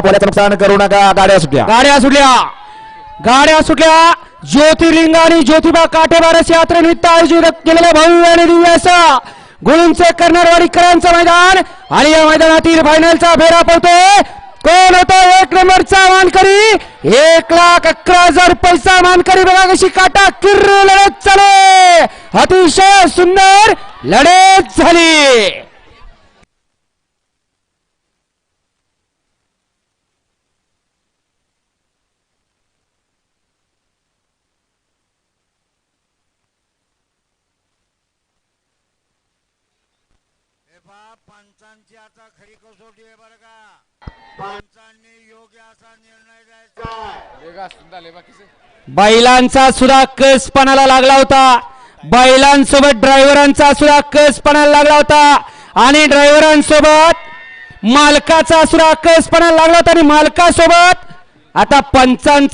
पोल्याचं नुकसान करू नका? गाड्या सुटल्या. गाड्या सुटल्या. गाड्या सुटल्या. ज्योतिर्लिंग आणि ज्योतिबा काटेबारस यात्रेनिमित्त आयोजित केलेल्या भव्य आणि दिव्याचा गुळूंचे कर्नरवाडीकरांचं मैदान आणि या मैदानातील फायनलचा फेरा पडतोय. कोण होतो एक नंबरचा मानकरी. एक लाख अकरा हजार पैसा मानकरी बघा कशी काटा किर्र लढत चालू अतिशय सुंदर लढत झाली. पहा पंचांची आता खरी कसोटी आहे बरं का? पंचांनी योग्य असा निर्णय द्यायचा. आहे. बैलांचा सुद्धा कसपणाला लागला होता. बैलांसोबत ड्रायव्हरांचा सुद्धा कसपणाला लागला होता. आणि ड्रायव्हरांसोबत मालकाचा सुद्धा कसपणाला लागला होता आणि मालकासोबत आता पंचांचा